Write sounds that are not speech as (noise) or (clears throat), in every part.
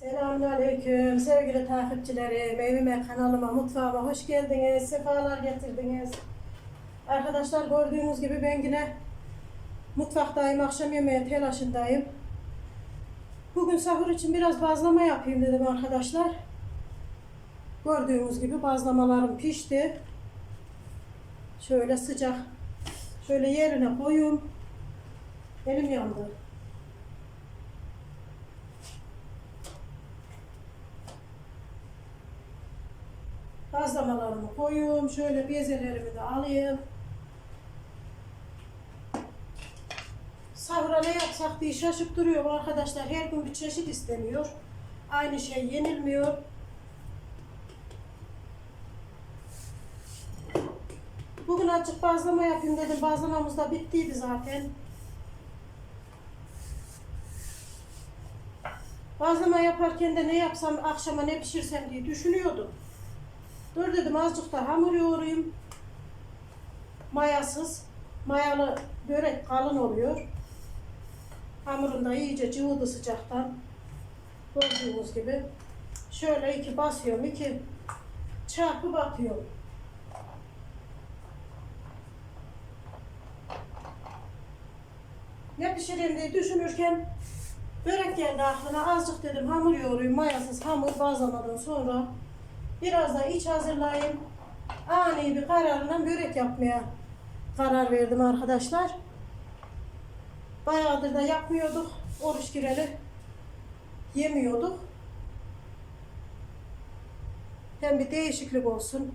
Selamünaleyküm sevgili takipçilerim. Evime, kanalıma, mutfağıma hoş geldiniz. Sefalar getirdiniz. Arkadaşlar gördüğünüz gibi ben yine mutfaktayım. Akşam yemeği telaşındayım. Bugün sahur için biraz bazlama yapayım dedim arkadaşlar. Gördüğünüz gibi bazlamalarım pişti. Şöyle sıcak. Şöyle yerine koyayım. Elim yandı. Bazlamalarımı koyuyorum. Şöyle bezelerimi de alayım. Sahura ne yapsak diye şaşıp duruyor arkadaşlar. Her gün bir çeşit isteniyor. Aynı şey yenilmiyor. Bugün açık bazlama yapayım dedim. Bazlamamız da bittiydi zaten. Bazlama yaparken de ne yapsam akşama ne pişirsem diye düşünüyordum. Dur dedim azıcık da hamur yoğurayım. Mayasız. Mayalı börek kalın oluyor. Hamurun da iyice cıvıdı sıcaktan. Gördüğünüz gibi. Şöyle iki basıyorum, iki çarpıp atıyorum. Ne pişireyim diye düşünürken börek geldi aklıma. Azıcık dedim hamur yoğurayım. Mayasız hamur bazlamadan sonra Biraz da iç hazırlayayım. Ani bir kararla börek yapmaya karar verdim arkadaşlar. Bayağıdır da yapmıyorduk. Oruç gireli yemiyorduk. Hem bir değişiklik olsun.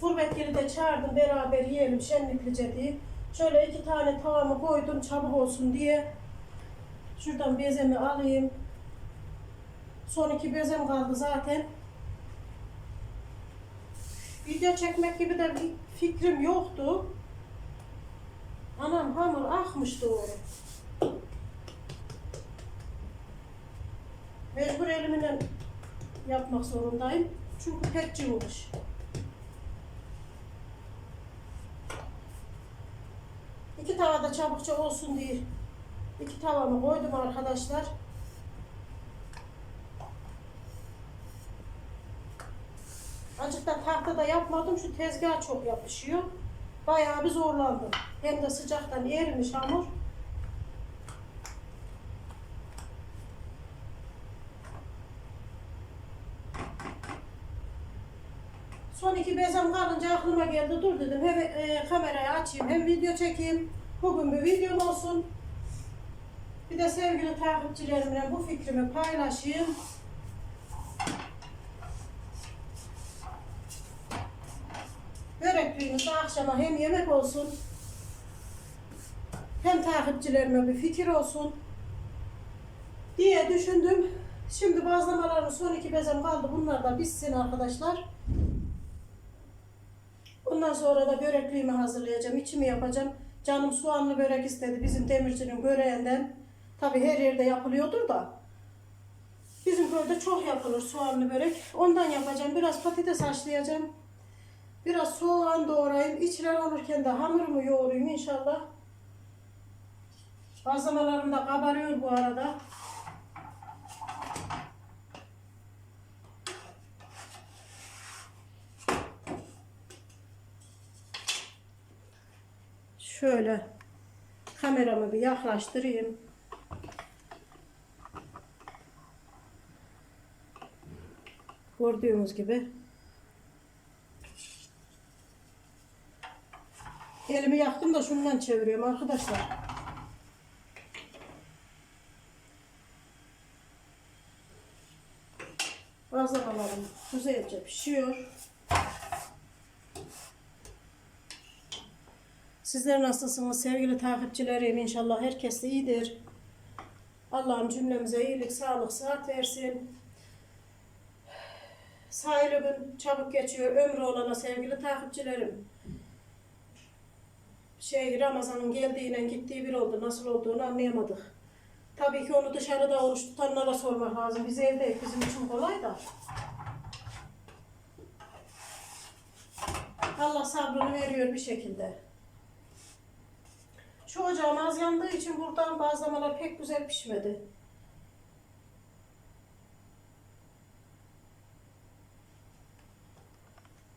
Gurbetleri de çağırdım beraber yiyelim şenliklice diye. Şöyle iki tane tavamı koydum çabuk olsun diye. Şuradan bezemi alayım. Son iki bezem kaldı zaten. Video çekmek gibi de bir fikrim yoktu. Anam hamur akmış doğru. Mecbur elimle yapmak zorundayım. Çünkü pek cıvımış. İki tavada çabukça olsun diye iki tavamı koydum arkadaşlar. Azıcık da tahtada yapmadım. Şu tezgah çok yapışıyor. Bayağı bir zorlandım. Hem de sıcaktan erimiş hamur. Son iki bezem kalınca aklıma geldi. Dur dedim hem e, kamerayı açayım hem video çekeyim. Bugün bir videom olsun. Bir de sevgili takipçilerimle bu fikrimi paylaşayım. Börekliğimiz de akşama hem yemek olsun hem takipçilerime bir fikir olsun diye düşündüm. Şimdi bazlamaların son iki bezem kaldı. Bunlar da bitsin arkadaşlar. Ondan sonra da börekliğimi hazırlayacağım. İçimi yapacağım. Canım soğanlı börek istedi bizim demircinin böreğinden. Tabi her yerde yapılıyordur da. Bizim köyde çok yapılır soğanlı börek. Ondan yapacağım. Biraz patates haşlayacağım. Biraz soğan doğrayayım. İçler olurken de hamurumu yoğurayım inşallah. Bazlamalarım da kabarıyor bu arada. Şöyle kameramı bir yaklaştırayım. Gördüğünüz gibi Elimi yaktım da şundan çeviriyorum arkadaşlar. Bazlamalarım güzelce pişiyor. Sizler nasılsınız sevgili takipçilerim? İnşallah herkes de iyidir. Allah'ım cümlemize iyilik, sağlık, sıhhat versin. Sahil gün çabuk geçiyor ömrü olana sevgili takipçilerim şey Ramazan'ın geldiğiyle gittiği bir oldu. Nasıl olduğunu anlayamadık. Tabii ki onu dışarıda oruç tutanlara sormak lazım. Biz evdeyiz. Bizim için kolay da. Allah sabrını veriyor bir şekilde. Şu ocağım az yandığı için buradan bazlamalar pek güzel pişmedi.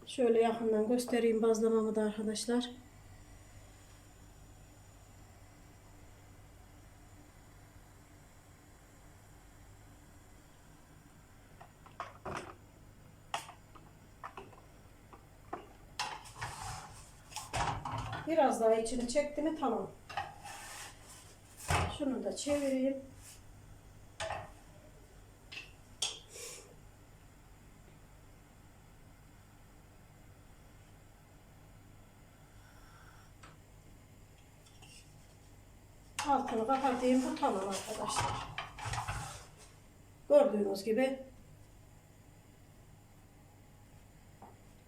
Şöyle yakından göstereyim bazlamamı da arkadaşlar. Biraz daha içini çekti mi tamam. Şunu da çevireyim. Altını kapatayım. Bu tamam arkadaşlar. Gördüğünüz gibi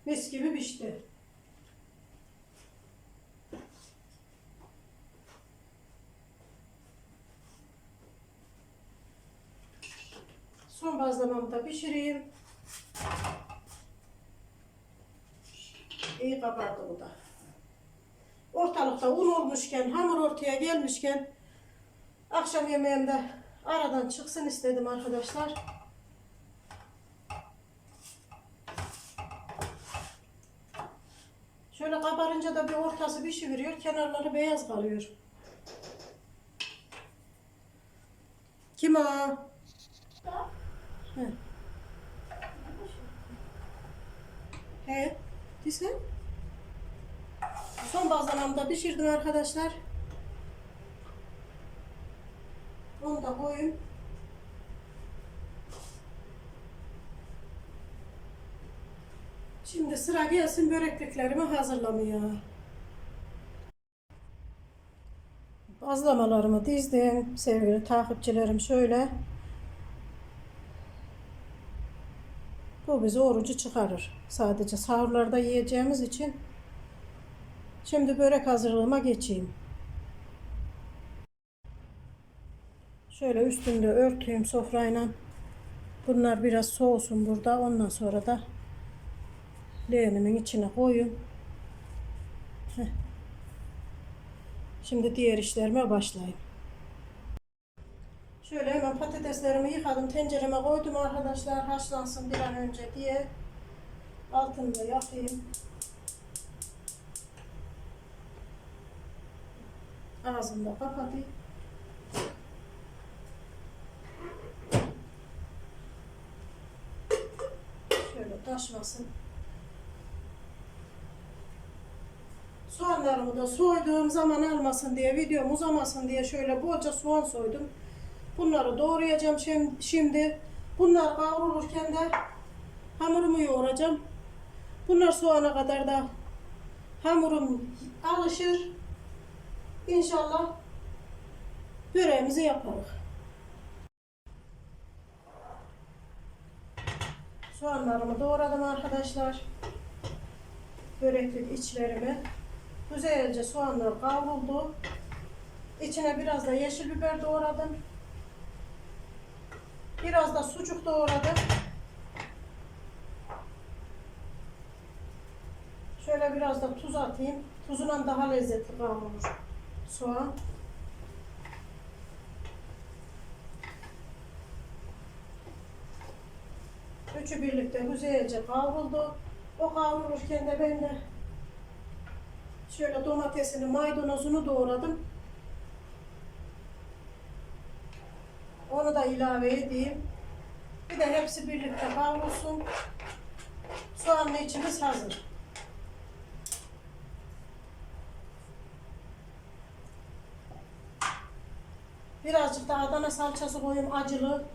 mis gibi pişti. Bazlamamı da pişireyim. İyi kabardı bu da. Ortalıkta un olmuşken, hamur ortaya gelmişken akşam yemeğimde aradan çıksın istedim arkadaşlar. Şöyle kabarınca da bir ortası pişiveriyor, kenarları beyaz kalıyor. Kim o? He. He. Disen? Son bazlamamda pişirdim arkadaşlar. Onu da koyayım. Şimdi sıra gelsin börekliklerimi hazırlamaya. Bazlamalarımı dizdim sevgili takipçilerim şöyle. Bu bizi orucu çıkarır. Sadece sahurlarda yiyeceğimiz için. Şimdi börek hazırlığıma geçeyim. Şöyle üstünde örteyim sofrayla. Bunlar biraz soğusun burada. Ondan sonra da leğenimin içine. Heh. Şimdi diğer işlerime başlayayım. Şöyle hemen patateslerimi yıkadım. Tencereme koydum arkadaşlar. Haşlansın bir an önce diye. Altını da yakayım. Ağzını da kapatayım. Şöyle taşmasın. Soğanlarımı da soyduğum zaman almasın diye, videom uzamasın diye şöyle bolca soğan soydum. Bunları doğrayacağım şim- şimdi. Bunlar kavrulurken de hamurumu yoğuracağım. Bunlar soğana kadar da hamurum alışır. İnşallah böreğimizi yaparız. Soğanlarımı doğradım arkadaşlar. Böreklik içlerimi. Güzelce soğanlar kavruldu. İçine biraz da yeşil biber doğradım. Biraz da sucuk doğradım. Şöyle biraz da tuz atayım. Tuzundan daha lezzetli kavrulur soğan. Üçü birlikte güzelce kavruldu. O kavrulurken de ben de şöyle domatesini, maydanozunu doğradım. Onu da ilave edeyim. Bir de hepsi birlikte kavrulsun. Soğanlı içimiz hazır. Birazcık da Adana salçası koyayım acılı.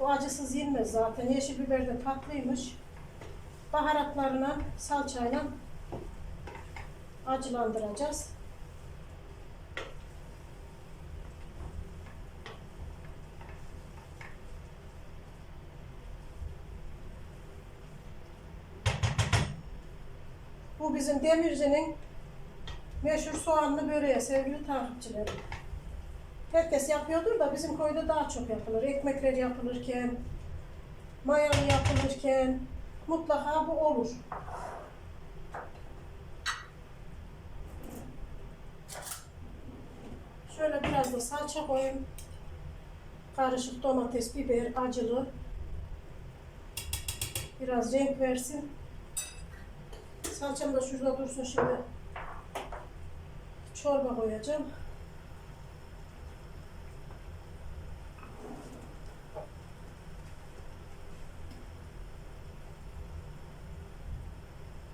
Bu acısız yenmez zaten. Yeşil biber de tatlıymış. Baharatlarına salçayla acılandıracağız. Bu bizim Demirci'nin meşhur soğanlı böreği sevgili takipçilerim. Herkes yapıyordur da bizim köyde daha çok yapılır. Ekmekler yapılırken, mayalı yapılırken mutlaka bu olur. Şöyle biraz da salça koyayım. Karışık domates, biber, acılı. Biraz renk versin. Salçam da şurada dursun şimdi. Çorba koyacağım.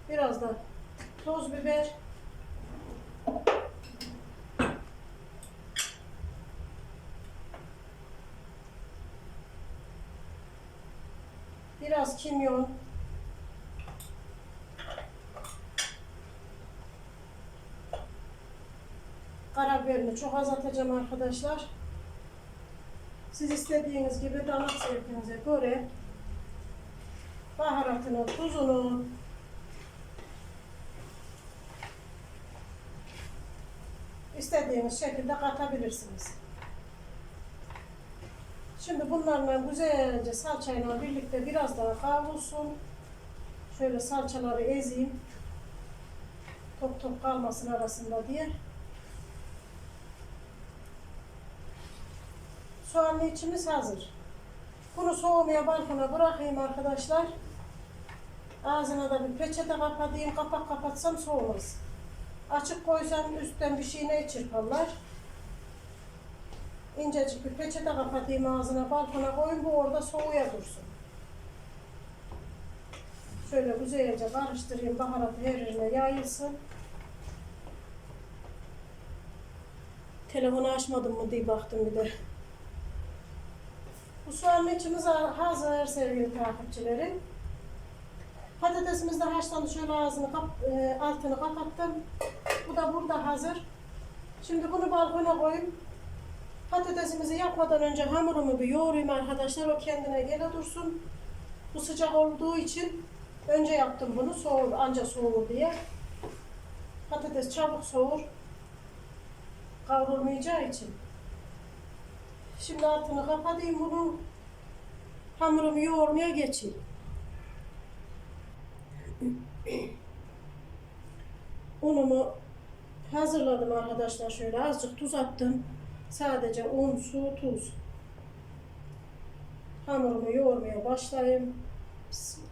Biraz da toz biber. Biraz kimyon. Karabiberini çok az atacağım arkadaşlar. Siz istediğiniz gibi damak zevkinize göre baharatını, tuzunu, istediğiniz şekilde katabilirsiniz. Şimdi bunlarla güzelce salçayla birlikte biraz daha kavrulsun. Şöyle salçaları ezeyim. Top top kalmasın arasında diye. Soğanlı içimiz hazır. Bunu soğumaya balkona bırakayım arkadaşlar. Ağzına da bir peçete kapatayım. Kapak kapatsam soğumaz. Açık koysam üstten bir şeyine çırparlar. İncecik bir peçete kapatayım ağzına balkona koyun bu orada soğuya dursun. Şöyle güzelce karıştırayım baharatı her yerine yayılsın. Telefonu açmadım mı diye baktım bir de. Bu soğanın içimiz hazır sevgili takipçilerim. Patatesimiz de haşlandı. Şöyle ağzını kap, e, altını kapattım. Bu da burada hazır. Şimdi bunu balkona koyayım. Patatesimizi yapmadan önce hamurumu bir yoğurayım arkadaşlar. O kendine gele dursun. Bu sıcak olduğu için önce yaptım bunu. Soğur, anca soğur diye. Patates çabuk soğur. Kavrulmayacağı için. Şimdi altını kapatayım bunu. Hamurumu yoğurmaya geçeyim. Unumu hazırladım arkadaşlar. Şöyle azıcık tuz attım. Sadece un, su, tuz. Hamurumu yoğurmaya başlayayım. Bismillah.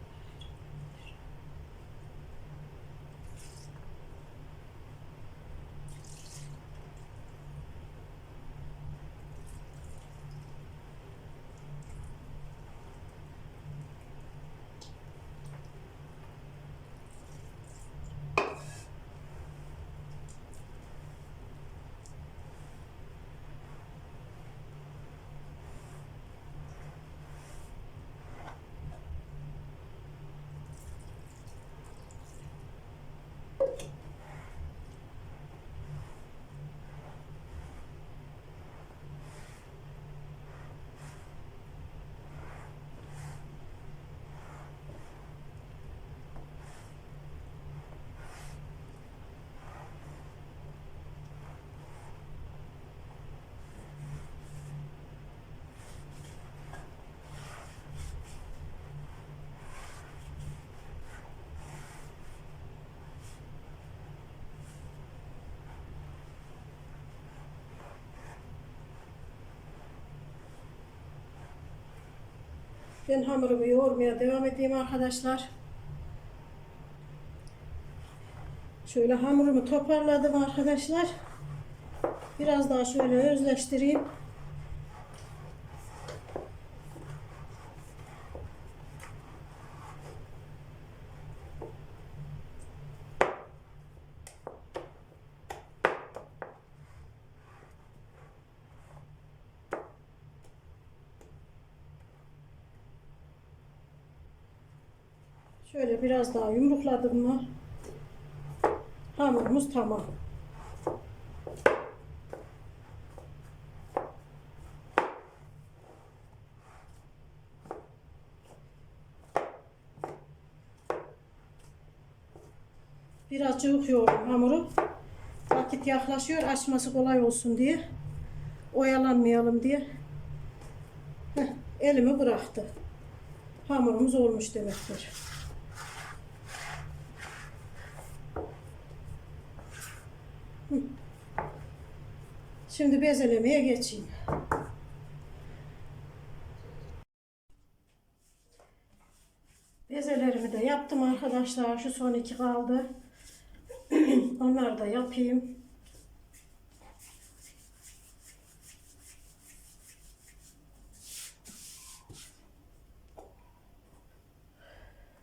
Ben hamurumu yoğurmaya devam edeyim arkadaşlar. Şöyle hamurumu toparladım arkadaşlar. Biraz daha şöyle özleştireyim. Şöyle biraz daha yumrukladım mı hamurumuz tamam. Birazcık yoğurdum hamuru. Vakit yaklaşıyor açması kolay olsun diye. Oyalanmayalım diye. Heh, elimi bıraktı. Hamurumuz olmuş demektir. Şimdi bezelemeye geçeyim. Bezelerimi de yaptım arkadaşlar. Şu son iki kaldı. (clears throat) Onları da yapayım.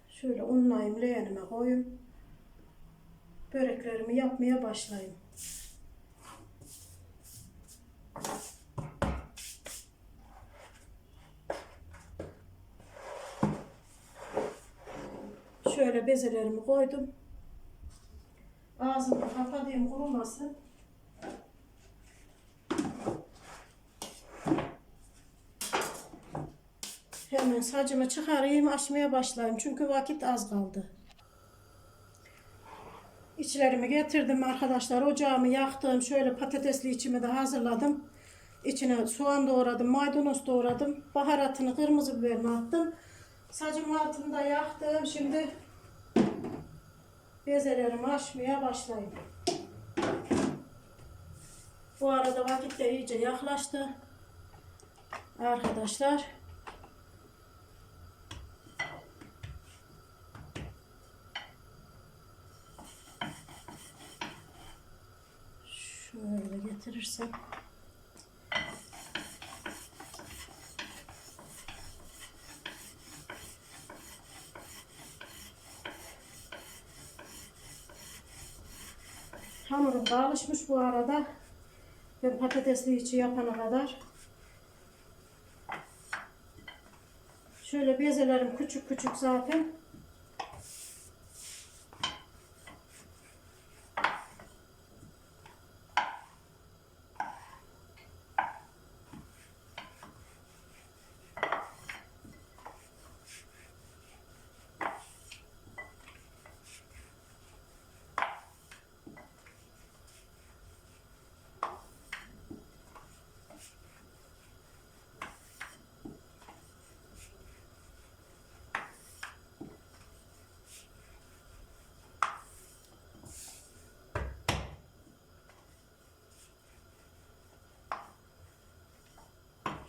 Şöyle unlayayım, leğenime koyayım. Böreklerimi yapmaya başlayayım. Şöyle bezelerimi koydum. Ağzını kapatayım kurumasın. Hemen sacımı çıkarayım açmaya başlayayım. Çünkü vakit az kaldı. İçlerimi getirdim arkadaşlar. Ocağımı yaktım. Şöyle patatesli içimi de hazırladım. İçine soğan doğradım, maydanoz doğradım. Baharatını, kırmızı biberini attım. Sacımın altını da yaktım. Şimdi bezelerimi açmaya başlayayım. Bu arada vakit de iyice yaklaştı. Arkadaşlar. Şöyle getirirsem. Hamurum da alışmış bu arada. Ben patatesli içi yapana kadar. Şöyle bezelerim küçük küçük zaten.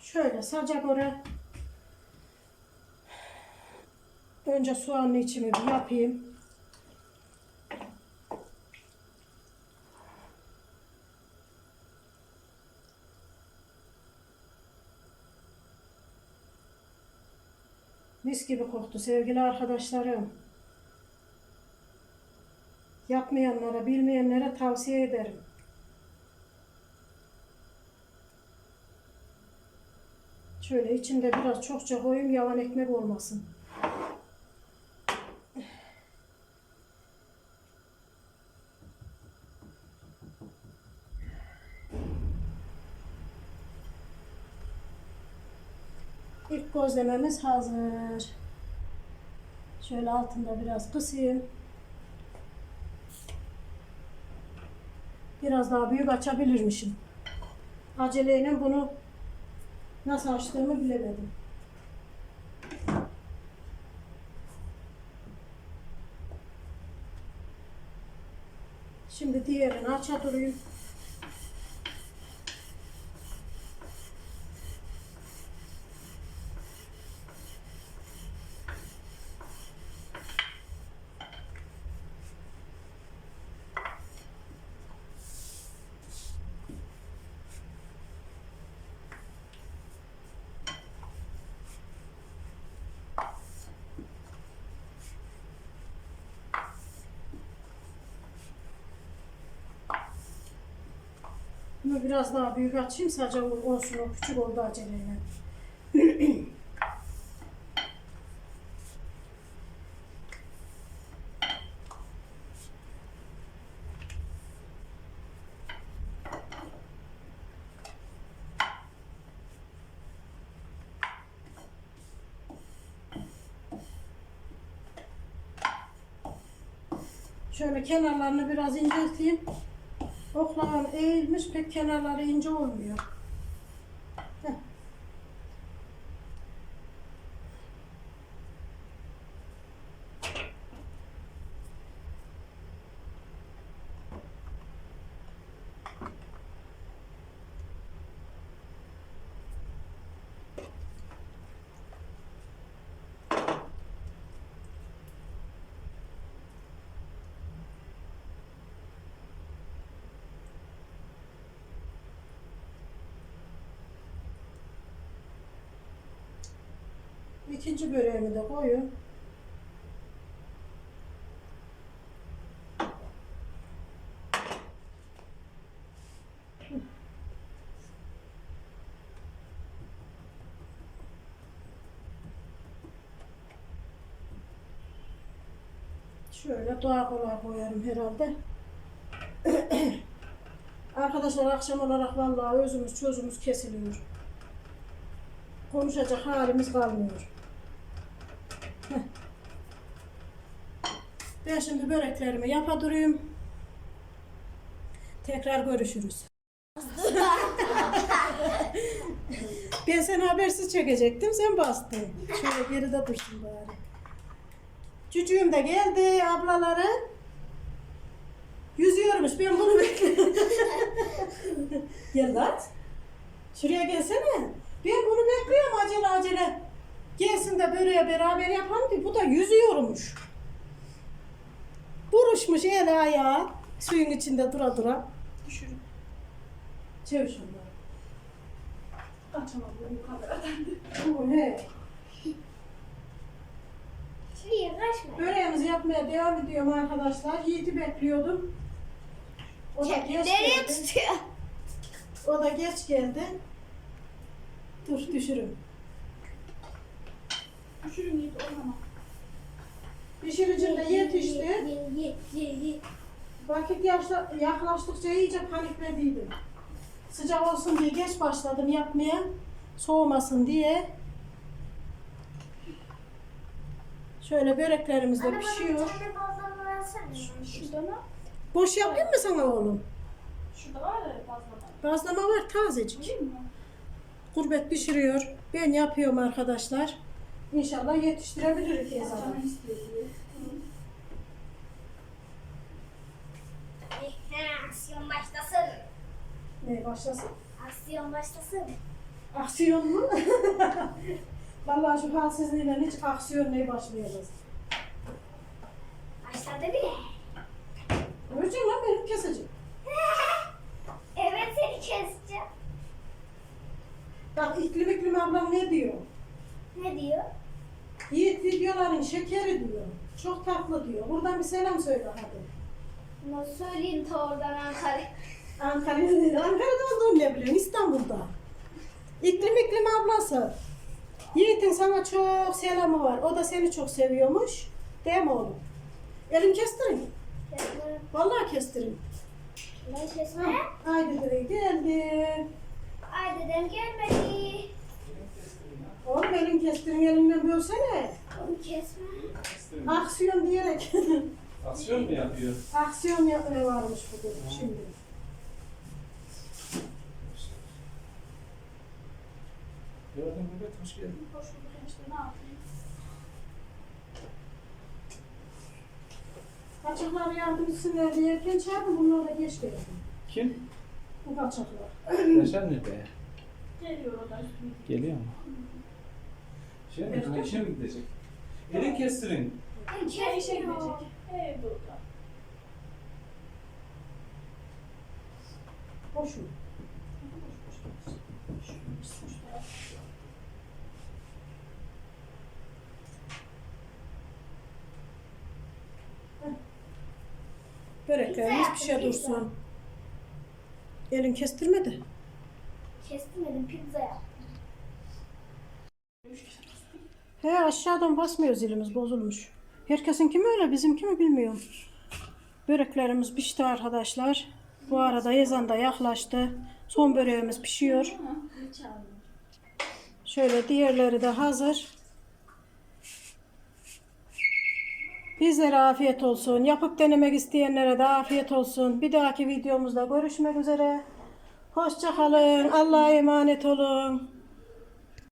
Şöyle saca göre önce soğanlı içimi bir yapayım. Mis gibi koktu sevgili arkadaşlarım. Yapmayanlara, bilmeyenlere tavsiye ederim. Şöyle içinde biraz çokça koyayım yavan ekmek olmasın. İlk gözlememiz hazır. Şöyle altında biraz kısayım. Biraz daha büyük açabilirmişim. Aceleyle bunu Nasıl açtığımı bilemedim. Şimdi diğerini aça durayım. Biraz daha büyük açayım sadece olsun o küçük oldu aceleyle. Şöyle kenarlarını biraz incelteyim. Oklavan eğilmiş pek kenarları ince olmuyor. Heh. İkinci böreğimi de koyuyorum. Şöyle doğa kolay koyarım herhalde. (clears throat) Arkadaşlar akşam olarak vallahi özümüz çözümüz kesiliyor. Konuşacak halimiz kalmıyor. Heh. Ben şimdi böreklerimi yapa durayım. Tekrar görüşürüz. (laughs) ben seni habersiz çekecektim, sen bastın. Şöyle geride dursun bari. Cücüğüm de geldi, ablaları. Yüzüyormuş, ben bunu bekliyorum. Gel lan. Şuraya gelsene. Ben bunu bekliyorum acele acele. Gelsin de böreğe beraber yapalım ki bu da yüzüyormuş. Buruşmuş el ayağı. Suyun içinde dura dura. Düşürün. Çevir şunları. Kaçamam bu kameradan. Bu ne? Şuraya kaçma. Böreğimizi yapmaya devam ediyorum arkadaşlar. Yiğit'i bekliyordum. O da geç Nereye geldi. tutuyor? O da geç geldi. Dur düşürüm. Düşürün yiğit oynama. Pişiricim de yetişti. Ye, ye, ye, ye. Vakit yaşla, yaklaştıkça iyice paniklediydim. Sıcak olsun diye geç başladım yapmaya. Soğumasın diye. Şöyle böreklerimiz de pişiyor. bazlama? Boş yapayım mı sana oğlum? Şurada var ya fazla var. Bazlama var tazecik. Gurbet pişiriyor. Ben yapıyorum arkadaşlar. İnşallah yetiştirebiliriz diye zaman. Aksiyon başlasın. Ne başlasın? Aksiyon başlasın. Aksiyon mu? (laughs) Vallahi şu halsizliğiyle hiç aksiyon ne başlayacağız. Başladı bile. Göreceksin lan benim keseceğim. (laughs) Evet seni keseceğim. Bak iklim iklim ablam ne diyor? Ne diyor? Videoların şekeri diyor. Çok tatlı diyor. Buradan bir selam söyle hadi. Nasıl söyleyeyim ta oradan Ankara'ya? Ankara'da değil. Ankara'da olduğunu ne biliyorsun? İstanbul'da. İklim iklim ablası. Yiğit'in sana çok selamı var. O da seni çok seviyormuş. Değil mi oğlum? Elin kestirin. Vallahi kestirin. Ne kesme? Haydi direkt geldim. Ay dedem gelmedi. Oğlum elin kestirin elinden bölsene. Onu kesme. Aksiyon diyerek. (laughs) Aksiyon mu yapıyor? Aksiyon yapmaya varmış bugün şimdi. Gördün mü? Evet, hoş geldin. Hoş bulduk işte ne yapayım? Kaçaklar yardım etsinler diye erken çağırdım. Bunlar da geç geldi. Kim? Bu kaçaklar. Yaşar nerede? Geliyor o da. Geliyor mu? Şey mi? İşe mi gidecek? Elin kestirin. Ay, İşe gidecek. Evde orada. Boş mu? Böreklerimiz pişe dursun. Elin kestirmedi. Kestirmedim pizza yaptım. He aşağıdan basmıyor zilimiz bozulmuş. Herkesinki mi öyle bizimki mi bilmiyorum. Böreklerimiz pişti arkadaşlar. Bu arada ezan da yaklaştı. Son böreğimiz pişiyor. Şöyle diğerleri de hazır. Bizlere afiyet olsun. Yapıp denemek isteyenlere de afiyet olsun. Bir dahaki videomuzda görüşmek üzere. Hoşça kalın. Allah'a emanet olun.